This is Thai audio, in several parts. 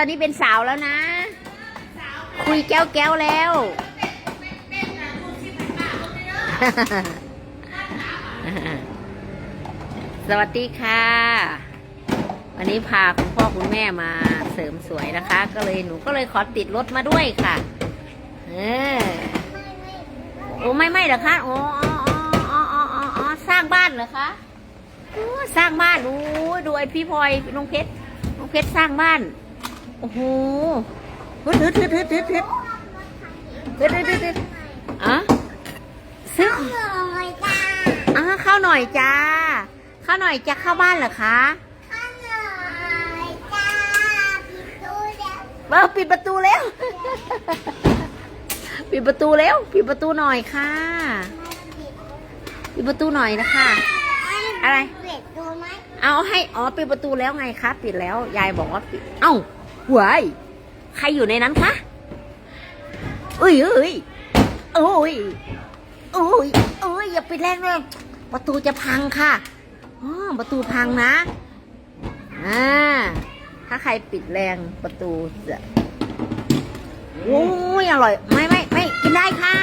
ตอนนี้เป็นสาวแล้วนะ คุยแก้วแก้วๆแล้ว สวัสดีค่ะ วันนี้พาคุณพ่อคุณแม่มาเสริมสวยนะคะ ก็เลยหนูก็เลยขอติดรถมาด้วยค่ะ เออโอ้ไม่ไม่เหรอคะโอ้อ๋ออ๋ออ๋ออ๋ออ๋อสร้างบ้านเหรอคะโอ้สร้างบ้านโอ้ดูไอพี่พลอยน้องเพชรน้องเพชรสร้างบ้าน โอ้โหฮึดฮึดฮึดฮึดฮึดฮึดฮึดฮึดฮึดฮึดอะซื้อเลยจ้าอะเข้าหน่อยจ้าเข้าหน่อยจะเข้าบ้านเหรอคะข้างเลยจ้าปิดตู้แล้วเออปิดประตูแล้ว ปิดประตูแล้ว ปิดประตูหน่อยค่ะ ปิดประตูหน่อยนะคะ อะไรปิดตู้ไหมเอาให้ อ๋อ ปิดประตูแล้วไงคะ ปิดแล้ว ยายบอกว่าปิด เอ้า หวยใครอยู่ในนั้นคะเอ้ยเอ้ยโอ้ยโอ้ยโอ้ยอย่าไปแรงเลยประตูจะพังค่ะอ๋อประตูพังนะอ่าถ้าใครปิดแรงประตูจะโอ้ยอร่อย ไม่ไม่ไม่กินได้ค่ะ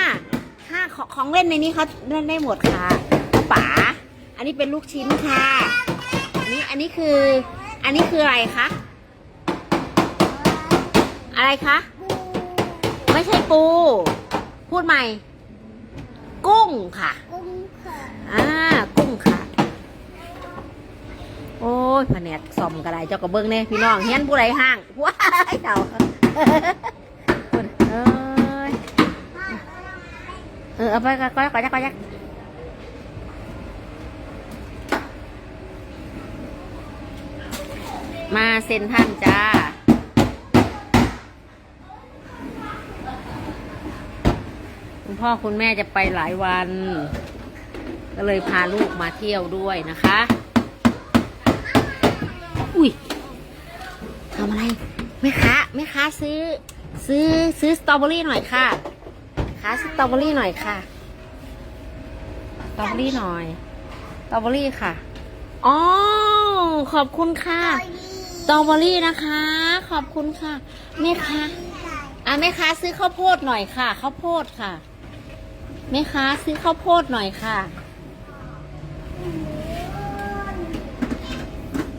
ค่ะของของเล่นในนี้เขาเล่นได้หมดค่ะป๋าอันนี้เป็นลูกชิ้นค่ะ อันนี้อันนี้คือ อันนี้คืออะไรคะ อะไรคะ ไม่ใช่ปู พูดใหม่ กุ้งค่ะ กุ้งเขินอ่ากุ้งค่ะ โอ้ยแผนกซ่อมกระไดเจ้ากระเบื้องเนี่ยพี่น้องเฮียนผู้ใดห้างว้ายเต่าเอ้ยเออเอาไปก็ก็ก็ยักก็ยักมาเซ็นท่านจ้า คุณ พ่อคุณแม่จะไปหลายวัน ก็เลยพาลูกมาเที่ยวด้วยนะคะ อุ้ยทำอะไรแม่ค้าแม่ค้าซื้อ ซื้อซื้อสตรอเบอรี่หน่อยค่ะค้าสตรอเบอรี่หน่อยค่ะสตรอเบอรี่หน่อยสตรอเบอรี่ค่ะอ๋อขอบคุณค่ะสตรอเบอรี่นะคะ ขอบคุณค่ะแม่ค้าอะแม่ค้าซื้อข้าวโพดหน่อยค่ะข้าวโพดค่ะ ม่ค้าซื้อข้าวโพดหน่อยค่ะ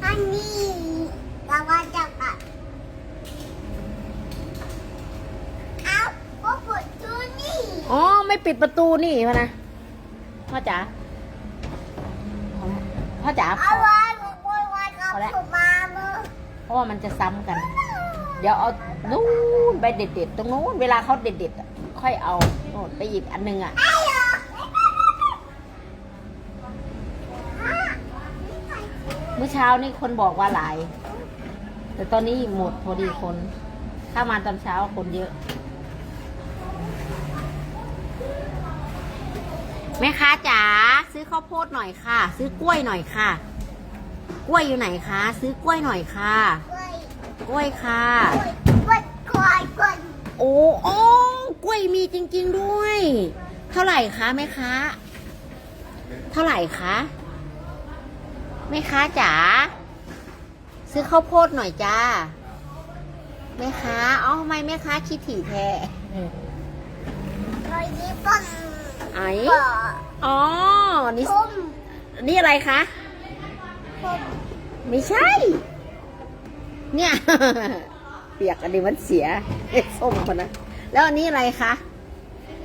อันนี้เราว่าจะปัดเอาก็ปวดตู้นี่อ๋อ ไม่ปิดประตูนี่วะนะพ่อจ๋าพ่อจ๋าเอาไว้บอกว่าไว้กับผมมาเมื่อเพราะว่ามันจะซ้ำกัน เดี๋ยวเอานู่นไปเด็ดๆตรงนู้นเวลาเขาเด็ดๆอะค่อยเอาโน่นไปหยิบอันหนึงอะเมื่อเช้านี่คนบอกว่าหลาย แต่ตอนนี้หมดพอดีคน ถ้ามาตอนเช้าคนเยอะ แม่ค้าจ๋าซื้อข้าวโพดหน่อยค่ะ ซื้อกล้วยหน่อยค่ะ กล้วยอยู่ไหนคะ ซื้อกล้วยหน่อยค่ะ กล้วยค่ะปวดคอยปวดโอ้โอ้ กล้วยมีจริง ๆด้วย เท่าไหร่คะแม่ค้าเท่าไหร่คะแม่ค้าจ๋าซื้อข้าวโพดหน่อยจ้าแม่ค้าเอ้าทำไมแม่ค้าคิดถี่แท้คอยญี่ปุ่นไอ้ปวดอ๋อนี่ทุ่มนี่อะไรคะทุ่มไม่ใช่ เนี่ย เปียกอันนี้มันเสียเอ๊ะส้มคนนะ แล้วอันนี้อะไรคะ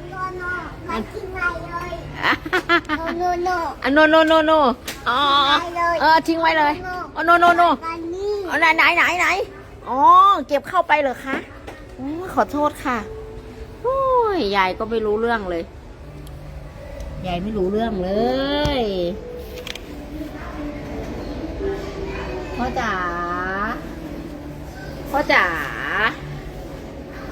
โนโนมากินอะไรเลยโนโนโนอันโนโนโนโนอ๋อเออทิ้งไว้เลยอ๋อโนโนโนกันนี่อ๋อไหนไหนไหนไหนอ๋อเก็บเข้าไปเหรอคะโอ้ขอโทษค่ะโอ้ยยายก็ไม่รู้เรื่องเลยยายไม่รู้เรื่องเลยพ่อจ๋าพ่อจ๋า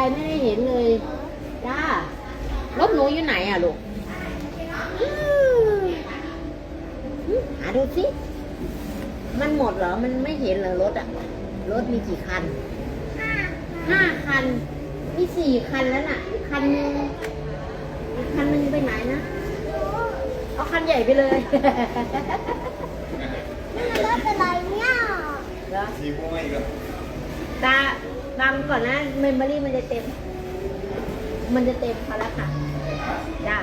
ายไม่ได้เห็นเลยจ้ารถหนูอยู่ไหนอะลูกอื้อหาดูสิมันหมดเหรอ มันไม่เห็นเหรอรถอะ รถมีกี่คันห้าคัน มีสี่คันแล้วน่ะอีกคันหนึงอีกคันหนึงไปไหนนะ เอาคันใหญ่ไปเลยนี่มันรถอะไรเนี่ยเหรอสีม่วงอีกแล้วตา ตามก่อนนะเมมโมรี่มันจะเต็ม มันจะเต็มพอแล้วค่ะจ้า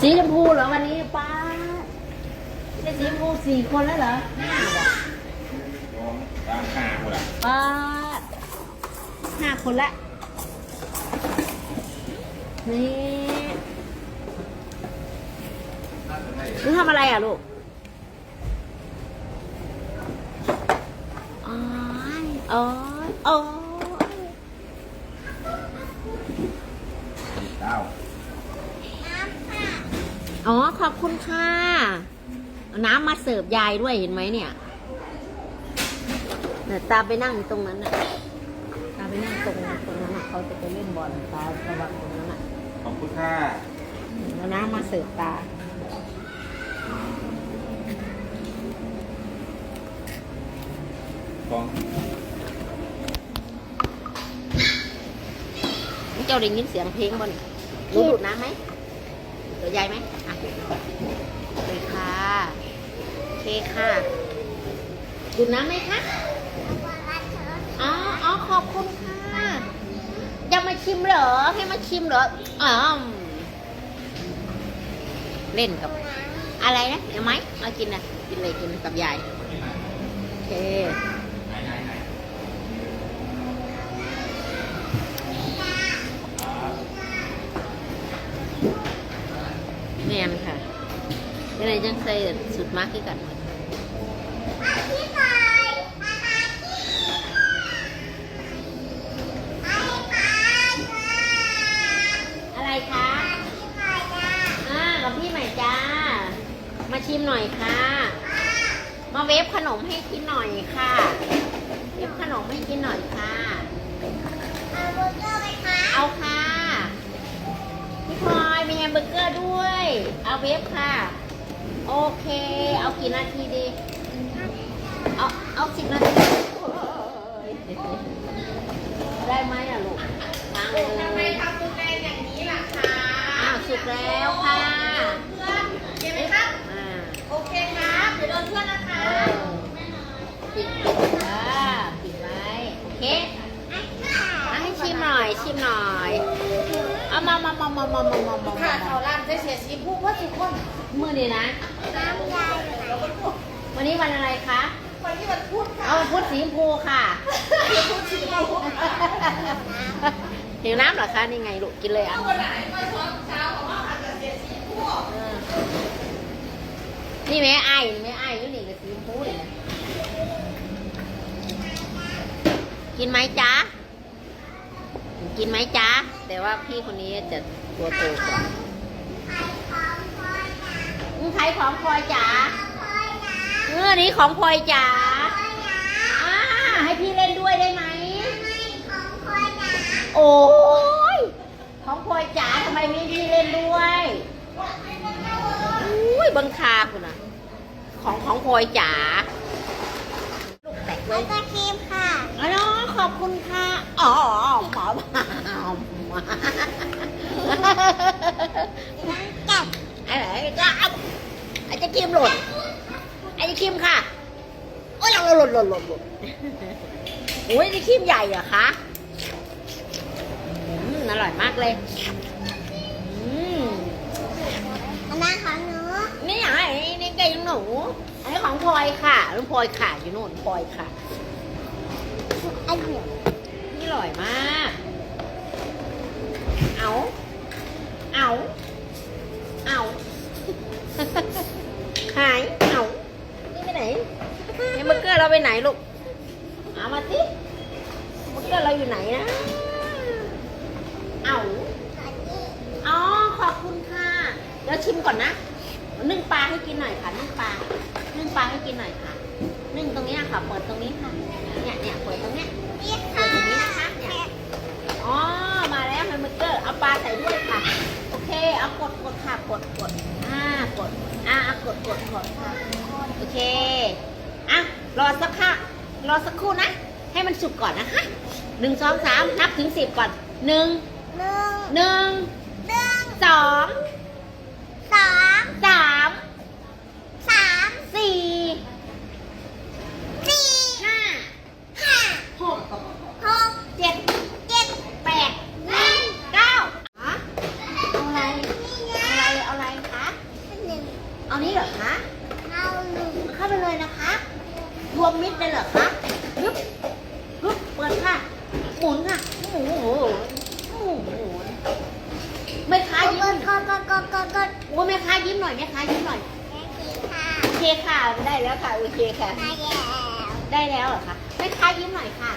สีชมพูเหรอวันนี้ป้าเป็นสีชมพูสี่คนแล้วเหรอห้าเหรอน้องตามหาหมดอะป้าห้าคนละนี่ หนูทำอะไรอะลูกอ๋ออ๋อยอ๋อยเก้าอ๋อ ขอบคุณค่ะ น้ำมาเสิร์ฟยายด้วยเห็นไหมเนี่ยเนี่ยวตาไปนั่งตรงนั้นน่ะ ตาไปนั่งตรงนั้นตรงนั้นน่ะเขาจะไปเล่นบอลตาระวังตรงนั้นน่ะขอบคุณค่ะ แล้วน้ำมาเสิร์ฟตา ฟองนี่เจ้าได้ยินเสียงเพลงบ่นรู้ดูดน้ำไหมเดี๋ยวยายไหมอะโอเคค่ะโอเคค่ะดูดน้ำไหมคะอ๋ออ๋อขอบคุณค่ะจะมาชิมเหรอ ให้มาชิมเหรออ๋อเล่นกับ อะไรนะเอาไหมเอากินนะกินเลยกินกับยายโอเค แม่นค่ะ ยังไงจังใส่สุดมากขึ้นกันหมดพี่ไก่มาหาพี่ไอ้ไก่อะไรคะพี่ไก่จ้าอ่ากับพี่ใหม่จ้า มาชิมหน่อยค่ะ มาเวฟขนมให้กินหน่อยค่ะ เวฟขนมให้กินหน่อยค่ะ เอาเบอร์เกอร์ไหมคะเอาค่ะ พี่พลอยมีแฮมเบอร์เกอร์ด้วย เอาเวฟค่ะ โอเค เอากี่นาทีดี เอาเอาสิบนาทีโอ้ยได้ไหมอะลูกวางเลยทำไมทำรุนแรงอย่างนี้ล่ะคะอ้าวสุกแล้วค่ะเพื่อนเห็นไหมครับอ่าโอเคครับเดี๋ยวโดนเพื่อนนะคะเออปิดปิดอ่าปิดไว้โอเคเอาให้ชิมหน่อยชิมหน่อย เอามามามามามามามามาค่ะมาเขาลามจะเสียชีพูดว่าทุกคนมือนี่นะน้ำยายอยู่ไหนวันนี้วันอะไรคะคนที่มันพูดค่ะ เอาวันพุธสีชมพูค่ะพูดสีเราพูดหิวน้ำเหรอคะ นี่ไงลูกกินเลยอะวันไหนมาช้อนเช้าของว่าอาจจะเสียชีพูดเออนี่แม่ไอ้แม่ไอ้อยู่นี่กับสีชมพูเลยนะกินไหมจ๊ะ กินไหมจ๊ะ แต่ว่าพี่คนนี้จะตัวโตกว่าอืมใครของพลอยจ๋าเออนี่ของพลอยจ๋าอ่าให้พี่เล่นด้วยได้ไหมโอ้ยของพลอยจ๋าทำไมไม่พี่เล่นด้วยอุ้ยบังคาคุณอะของของพลอยจ๋าลูกแตกเลแล้วยก็ครีมค่ะอ๋อขอบคุณค่ะ อ๋อหมอมาน้ำจัด อะไรก็เอาไอ้เจะคิมหล่นไอ้เจะคิมค่ะโอ้ยหล่นหล่นหล่นหล่นหล่นโอ้ยไอ้คิมใหญ่เหรอะคะอืมอร่อยมากเลยอืมอันนั้นของหนูนี่ไงนี่ไก่หนู อันนี้ของพลอยค่ะลุงพลอยค่ะอยู่โน่นพลอยค่ะอันนี้นี่อร่อยมาก เอาเอาเอาหายเอานี่ไปไหนเฮมเบอร์เกอร์เราไปไหนลูกเอามาสิเฮมเบอร์เกอร์เราอยู่ไหนนะเอาอันนี้อ๋อขอบคุณค่ะเดี๋ยวชิมก่อนนะนึ่งปลาให้กินหน่อยค่ะนึ่งปลานึ่งปลาให้กินหน่อยค่ะนึ่งตรงเนี้ยค่ะเปิดตรงนี้ค่ะ ดกดค่ะกดกดอ่ากดอ่ากดกดกดค่ะโอเคอะรอสักค่ะรอสักครู่นะ ให้มันสุกก่อนนะคะหนึ่งสองสามนับถึงสิบก่อนหนึ่งหนึ่งหนึ่งสอง สอง สาม สาม สี่ สี่ ห้า ห้า หก หก เจ็ด เจ็ด แปดเก้าฮะ เอาอะไรนี่ไง เอาอะไร เอาอะไรคะ หนึ่ง เอานี้เหรอคะ เอาหนึ่ง เข้าไปเลยนะคะ รวมมิตรเลยเหรอคะฮึบฮึบเปิดค่ะ หมุนค่ะโอ้โหโอ้โหแม่ค้าก ด ยิ้ม กดกดกดกดกด โอ้แม่ค้ายิ้มหน่อยแม่ค้ายิ้มหน่อยแม่กีค่ะโอเคค่ะได้แล้วค่ะโอเคค่ะได้แล้วได้แล้วเหรอคะแม่ค้ายิ้มหน่อยค่ะ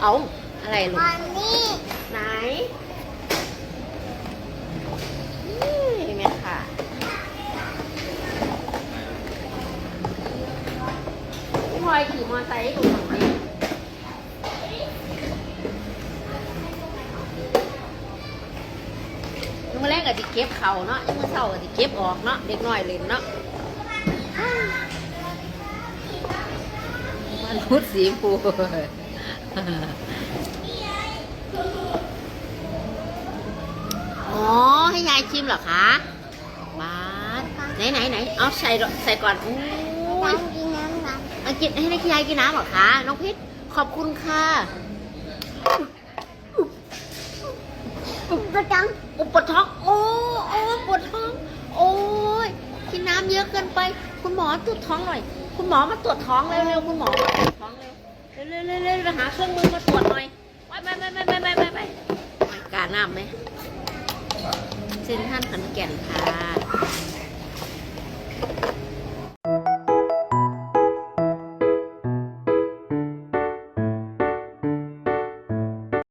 เอาอะไรลูกวันนี้ไหนนี่แม่ค่ะพี่พลอยขี่มอเตอร์ไซค์ให้ดูหน่อยดิยังมาแรกกับที่ เก็บเขาเนาะยังมาเศร้ากับที่เก็บออกเนาะเด็กน้อยเล่นเนาะมันพุดสีฟูอ๋อให้ยายชิมเหรอคะบาสไหนไหนไหนเอาใส่ใส่ก่อนโอ้ยน้ำกินน้ำน้เอากินให้ได้ยายกินน้ำเหรอคะน้องพิษขอบคุณค่ะำกระจังอุปวดท้องโอ้โอ้ ปวดท้อง โอ้ยกินน้ำเยอะเกินไป คุณหมอตรวจท้องหน่อย คุณหมอมาตรวจท้องเร็วๆคุณหมอตรวจท้องเร็วเร็วๆร็ไปหาเครื่องมือมาตรวจหน่อยไปไปไปไปไปไปไปกาหน้ำไหมเซ็นท่านขันแก่นค่ะ